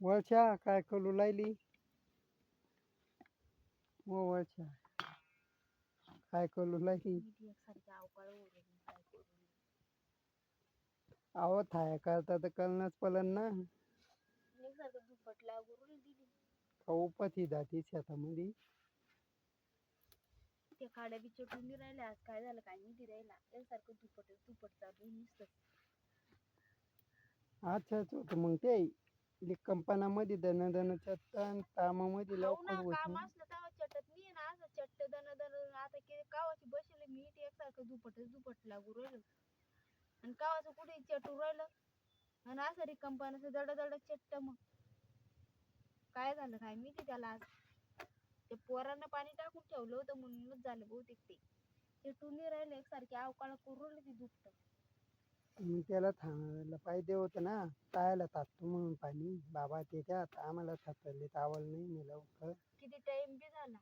वळच्या काय करू लागली? हो वळच्या. काय काय करू अहो थाया करता तर कळणंच पलन ना. उपती जाती शेतामध्ये? त्या खाड्या बी चटून राहिल्या आज काय झालं काय माहिती राहिला. एकसारखं दुपट दुपट चालू नुसतं. अच्छाच होतं मग ते लिकंपणामध्ये दन दन चटन तामामध्ये हो लवकर ना होत काम नाही. असलं तेव्हा चटत नाही ना असं चट्ट दन दन आता किती कावाची बसले मी ते एकसारखं दुपटच दुपट लागू राहिलं. आणि कावाचं कुठे चटू राहिलं आणि असं रिकंपनाचं दड दड चट्ट मग. काय झालं काय माहिती त्याला आज? ते पोरांना पाणी टाकून ठेवलं होतं म्हणूनच झालं बहुतेक ते. ते टुनी राहिले एकसारखे अवकाळ करून राहिली ती दुपट. मग त्याला थांबायला पाहिजे होतं ना तायला तापतो म्हणून पाणी. बाबा ते त्यात आम्हाला थापले तावल नाही. मी लवकर किती टाइम बी झाला.